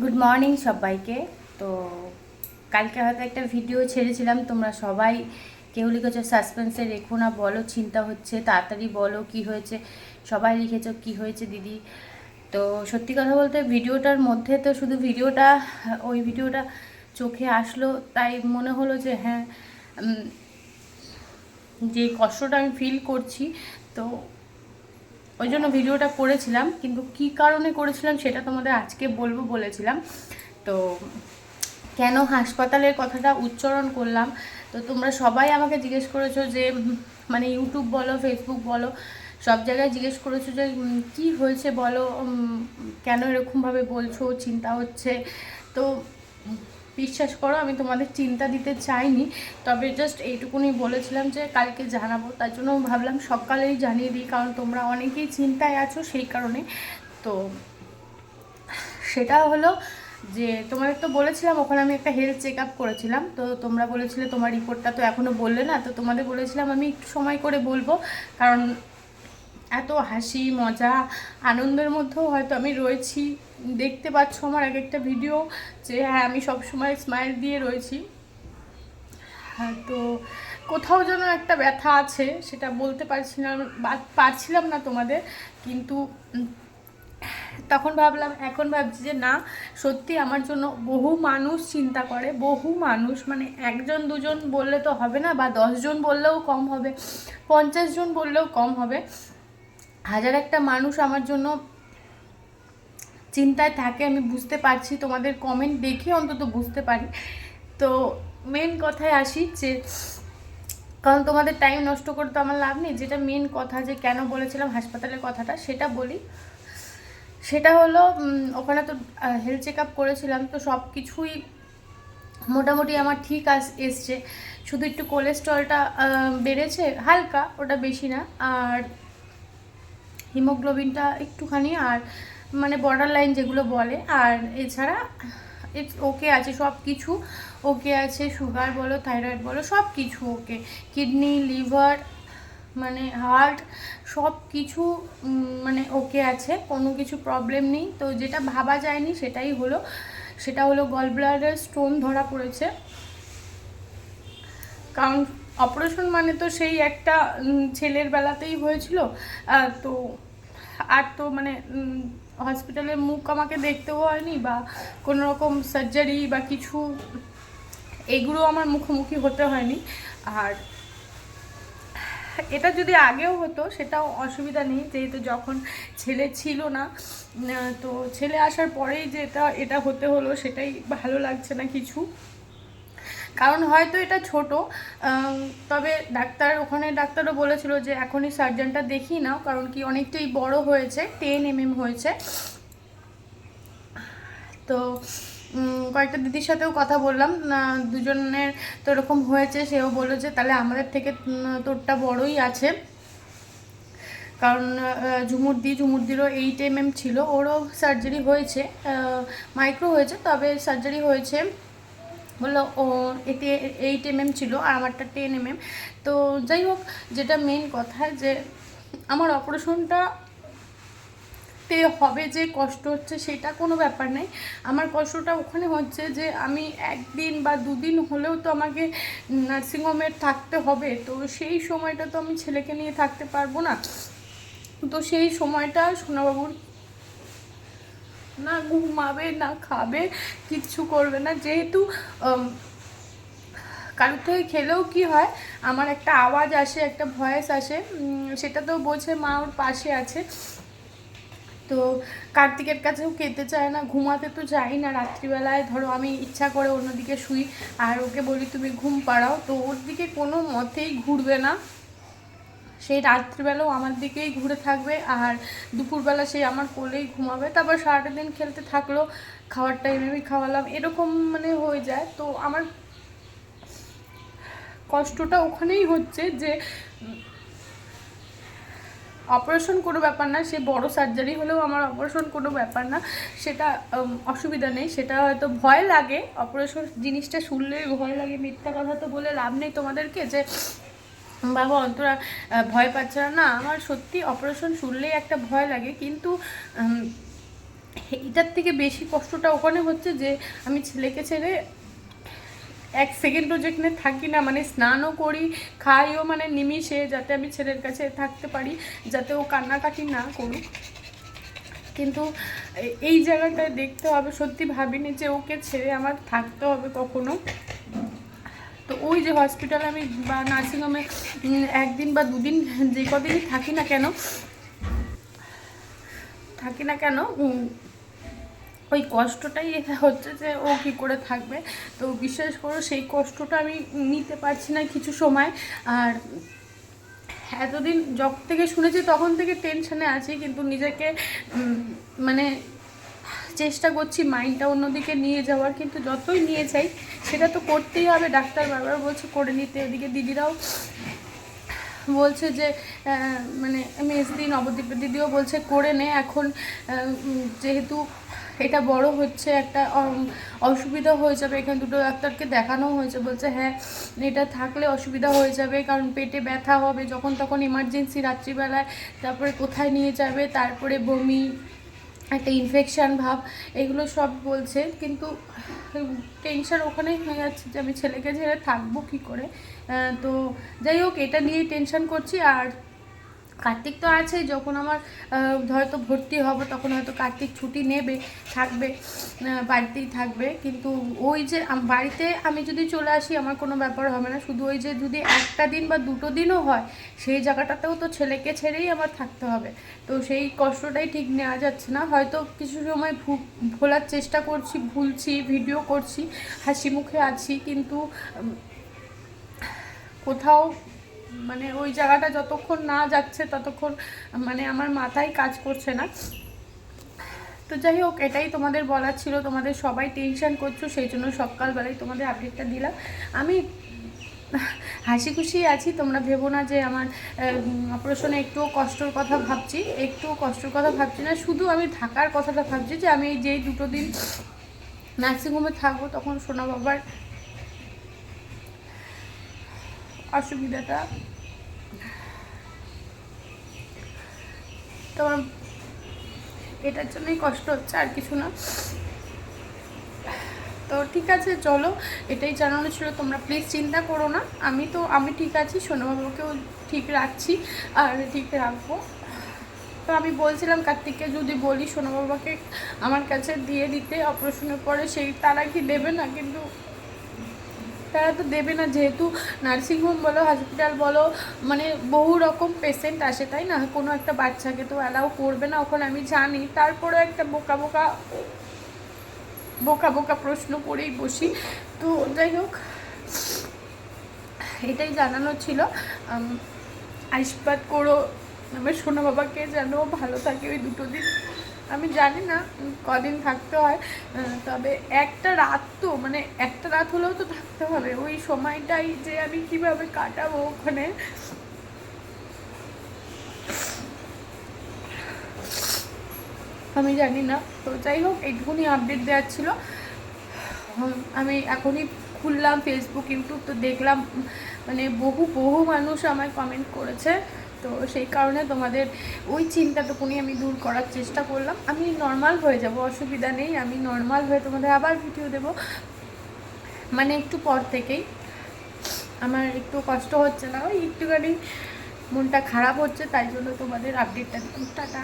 Good morning সবাইকে। তো কালকে হয়তো একটা ভিডিও ছেড়েছিলাম, তোমরা সবাই কেউ লিখেছো সাসপেন্সে রেখো না, বলো, চিন্তা হচ্ছে, তাড়াতাড়ি বলো, কি হয়েছে? সবাই লিখেছো, কি হয়েছে দিদি? তো সত্যি কথা বলতে ভিডিওটার মধ্যে তো শুধু ভিডিওটা ওই ভিডিওটা চোখে আসলো, তাই মনে হলো যে হ্যাঁ যে কষ্টটা আমি ফিল করছি, তো ওই জন্য ভিডিওটা করেছিলাম, কিন্তু কি কারণে করেছিলাম সেটা তোমাদের আজকে বলব বলেছিলাম। তো কেন হাসপাতালের কথাটা উচ্চারণ করলাম? তো তোমরা সবাই আমাকে জিজ্ঞেস করেছ যে মানে ইউটিউব বলো, ফেসবুক বলো, সব জায়গায় জিজ্ঞেস করেছ যে কি হয়েছে বলো? কেন এরকমভাবে বলছো? চিন্তা হচ্ছে। তো বিশ্বাস করো, আমি তোমাদের চিন্তা দিতে চাইনি, তবে জাস্ট এইটুকুনি বলেছিলাম যে কালকে জানাব, তার জন্য ভাবলাম সকালেই জানিয়ে দিই, কারণ তোমরা অনেকেই চিন্তায় আছো সেই কারণে। তো সেটা হলো যে, তোমাদের তো বলেছিলাম, ওখানে আমি একটা হেলথ চেক আপ করেছিলাম, তো তোমরা বলেছিলে তোমার রিপোর্টটা তো এখনও বললে না, তো তোমাদের বলেছিলাম আমি একটু সময় করে বলব, কারণ এত হাসি, মজা, আনন্দের মধ্যেও হয়তো আমি রয়েছি। দেখতে পাচ্ছ আমার এক একটা ভিডিও যে হ্যাঁ আমি সব সময় স্মাইল দিয়ে রয়েছি। হ্যাঁ তো কোথাও যেন একটা ব্যথা আছে, সেটা বলতে পারছি না বা- পারছিলাম না তোমাদের, কিন্তু তখন ভাবলাম, এখন ভাবছি যে না, সত্যি আমার জন্য বহু মানুষ চিন্তা করে, বহু মানুষ মানে একজন, দুজন বললে তো হবে না, বা দশজন বললেও কম হবে, পঞ্চাশ জন বললেও কম হবে। হাজার একটা মানুষ আমার জন্য চিন্তায় থাকে, আমি বুঝতে পারছি, তোমাদের কমেন্ট দেখে অন্তত বুঝতে পারি। তো মেন কথায় আসি যে, কারণ তোমাদের টাইম নষ্ট করতে আমার লাভ নেই, যেটা মেন কথা যে কেন বলেছিলাম হাসপাতালের কথাটা, সেটা বলি। সেটা হলো ওখানে তো হেলথ চেক আপ করেছিলাম, তো সব কিছুই মোটামুটি আমার ঠিক আস, এসছে। শুধু একটু কোলেস্ট্রলটা বেড়েছে, হালকা, ওটা বেশি না, আর হিমোগ্লোবিনটা একটুখানি, আর মানে বর্ডার লাইন যেগুলো বলে, আর এছাড়া ইটস ওকে আছে সব কিছু। ওকে আছে সুগার বলো থাইরয়েড বলো, সব কিছু ওকে কিডনি লিভার মানে হার্ট সব কিছু মানে ওকে আছে, কোনো কিছু প্রবলেম নেই। তো যেটা ভাবা যায়নি সেটাই হলো, সেটা হলো গল ব্লাডার স্টোন ধরা পড়েছে। কারণ অপারেশন মানে তো সেই একটা ছেলের বেলাতেই হয়েছিল। তো, আর তো মানে হসপিটালের মুখ আমাকে দেখতেও হয়নি বা কোনো রকম সার্জারি বা কিছু, এগুলো আমার মুখোমুখি হতে হয়নি। আর এটা যদি আগেও হতো, সেটাও অসুবিধা নেই, যেহেতু যখন ছেলে ছিল না তো ছেলে আসার পরেই যে এটা এটা হতে হলো, সেটাই ভালো লাগছে না কিছু। কারণ হয়তো এটা ছোট তবে ডাক্তার, ওখানে ডাক্তারও বলেছিল যে এখনই সার্জনটা দেখিয়ে নাও, কারণ কি অনেকটাই বড় হয়েছে টেন এমএম হয়েছে। তো কয়েকটা দিদির সাথেও কথা বললাম দুজনের তো এরকম হয়েছে, সেও বলল যে তাহলে আমাদের থেকে তোরটা বড়ই আছে। কারণ ঝুমুরদি, ঝুমুরদিরও এইট এম এম ছিল, ওরও সার্জারি হয়েছে মাইক্রো হয়েছে, তবে সার্জারি হয়েছে। বলল, ও, এতে এইট এম এম ছিল আর আমারটা টেন এম এম তো যাই হোক, যেটা মেন কথা যে আমার অপারেশনটা তে হবে যে কষ্ট হচ্ছে সেটা কোনো ব্যাপার নেই। আমার কষ্টটা ওখানে হচ্ছে যে আমি একদিন বা দুদিন হলেও তো আমাকে নার্সিংহোমে থাকতে হবে। তো সেই সময়টা তো আমি ছেলেকে নিয়ে থাকতে পারব না। তো সেই সময়টা সোনাবাবুর না ঘুমাবে, না খাবে, কিচ্ছু করবে না। যেহেতু কারোর থেকে খেলেও কি হয়, আমার একটা আওয়াজ আসে, একটা ভয়েস আসে সেটা তো বোঝে মা ওর পাশে আছে। তো কার্তিকের কাছেও খেতে চায় না, ঘুমাতে তো যাই না রাত্রিবেলায়। ধরো আমি ইচ্ছা করে অন্যদিকে শুই, আর ওকে বলি, তুমি ঘুম পাড়াও। তো ওর দিকে কোনো মতেই ঘুরবে না। সেই রাত্রিবেলাও আমার দিকেই ঘুরে থাকবে আর দুপুরবেলা সেই আমার কোলেই ঘুমাবে। তারপর সারাটা দিন খেলতে থাকল, খাওয়ার টাইমে আমি খাওয়ালাম। এরকম মানে হয়ে যায়। তো আমার কষ্টটা ওখানেই হচ্ছে যে অপারেশন কোনো ব্যাপার না, সে বড় সার্জারি হলেও আমার অপারেশন কোনো ব্যাপার না। সেটা অসুবিধা নেই। সেটা হয়তো ভয় লাগে। অপারেশন জিনিসটা শুনলেই ভয় লাগে। মিথ্যা কথা তো বলে লাভ নেই তোমাদেরকে যে বাবা, অন্তরা ভয় পাচ্ছে না। না, আমার সত্যি অপারেশন শুনলেই একটা ভয় লাগে। কিন্তু এটার থেকে বেশি কষ্টটা ওখানে হচ্ছে যে, আমি ছেলেকে ছেড়ে এক সেকেন্ডও যেখানে থাকি না মানে স্নানও করি, খাইও মানে নিমিষে যাতে আমি ছেলের কাছে থাকতে পারি, যাতে ও কান্নাকাটি না করুক। কিন্তু এই জায়গাটায় দেখতে হবে, সত্যি ভাবিনি যে ওকে ছেড়ে আমার থাকতে হবে কখনো। ওই যে হসপিটালে আমি বা নার্সিংহোমে একদিন বা দুদিন যে কদিনই থাকি না কেন, থাকি না কেন ওই কষ্টটাই হচ্ছে যে ও কী করে থাকবে। তো বিশ্বাস করো সেই কষ্টটা আমি নিতে পারছি না কিছু সময়। আর এতদিন যখন থেকে শুনেছি তখন থেকে টেনশনে আছি, কিন্তু নিজেকে মানে চেষ্টা করছি মাইন্ডটা অন্যদিকে নিয়ে যাওয়ার, কিন্তু যতই নিয়ে যাই, সেটা তো করতেই হবে। ডাক্তার বারবার বলছে, করে নিতে। এদিকে দিদিরাও বলছে যে মানে মেসদি নবদ্বীপের দিদিও বলছে, করে নে এখন। যেহেতু এটা বড় হচ্ছে, একটা অসুবিধা হয়ে যাবে। এখানে দুটো ডাক্তারকে দেখানো হয়েছে, বলছে হ্যাঁ এটা থাকলে অসুবিধা হয়ে যাবে, কারণ পেটে ব্যথা হবে। যখন তখন ইমার্জেন্সি রাত্রিবেলায় তারপরে কোথায় নিয়ে যাবে? তারপরে বমি একটা ইনফেকশান ভাব, এগুলো সব বলছে। কিন্তু টেনশান ওখানেই হয়ে যাচ্ছে যে আমি ছেলেকে ছেড়ে থাকব কী করে? তো যাই হোক, এটা নিয়ে টেনশান করছি। আর কার্তিক তো আছেই যখন আমার হয়তো ভর্তি হব, তখন হয়তো কার্তিক ছুটি নেবে, থাকবে বাড়িতেই থাকবে। কিন্তু ওই যে বাড়িতে আমি যদি চলে আসি, আমার কোনো ব্যাপার হবে না। শুধু ওই যে যদি একটা দিন বা দুটো দিনও হয়, সেই জায়গাটাতেও তো ছেলেকে ছেড়েই আমার থাকতে হবে। তো সেই কষ্টটাই ঠিক নেওয়া যাচ্ছে না। হয়তো কিছু সময় ভোলার চেষ্টা করছি, ভুলছি, ভিডিও করছি, হাসি মুখে আছি, কিন্তু কোথাও মানে ওই জায়গাটা যতক্ষণ না যাচ্ছে ততক্ষণ মানে আমার মাথায় কাজ করছে না। তো যাই হোক, এটাই তোমাদের বলার ছিল। তোমাদের সবাই টেনশন করছ, সেই জন্য সকালবেলায় তোমাদের আপডেটটা দিলাম। আমি হাসি খুশি আছি, তোমরা ভেবো না যে আমার অপারেশনে একটুও কষ্টর কথা ভাবছি, একটুও কষ্টর কথা ভাবছি না। শুধু আমি থাকার কথাটা ভাবছি যে আমি যেই দুটো দিন নার্সিংহোমে থাকব, তখন সোনা বাবার অসুবিধাটা। তো এটার জন্যই কষ্ট হচ্ছে, আর কিছু না। তো ঠিক আছে, চলো, এটাই জানানো ছিল, তোমরা প্লিজ চিন্তা করো না। আমি তো, আমি ঠিক আছি, সোনাবাবুকেও ঠিক রাখছি, আর ঠিক রাখব। তো আমি বলছিলাম কার্তিককে, যদি বলি সোনাবাবাকে আমার কাছে দিয়ে দিতে অপারেশনের পরে, সেই তারা কি দেবে না? কিন্তু তারা তো দেবে না, যেহেতু নার্সিংহোম বলো হসপিটাল বলো মানে বহু রকম পেশেন্ট আসে, তাই না? কোনো একটা বাচ্চাকে তো অ্যালাউ করবে না, ওখানে আমি জানি। তারপরেও একটা বোকা বোকা বোকা বোকা প্রশ্ন করেই বসি। তো যাই হোক, এটাই জানানো ছিল। আশীর্বাদ করো আমার সোনা বাবাকে যেন ভালো থাকে ওই দুটো দিন। আমি জানি না কদিন থাকতে হয় তবে একটা রাত তো মানে একটা রাত হলেও তো থাকতে হবে। ওই সময়টাই যে আমি কীভাবে কাটাবো ওখানে। আমি জানি না। তো যাই হোক, এইটুকুনি আপডেট দেওয়ার ছিল। আমি এখনই খুললাম ফেসবুক ইউটিউব, তো দেখলাম মানে বহু বহু মানুষ আমায় কমেন্ট করেছে। তো সেই কারণে তোমাদের ওই চিন্তাটুকুনি আমি দূর করার চেষ্টা করলাম। আমি নর্মাল হয়ে যাব, অসুবিধা নেই, আমি নর্মাল হয়ে তোমাদের আবার ভিডিও দেব। মানে একটু পর থেকেই। আমার একটু কষ্ট হচ্ছে না, ওই একটুখানি মনটা খারাপ হচ্ছে, তাই জন্য তোমাদের আপডেটটা দিলাম। টাটা।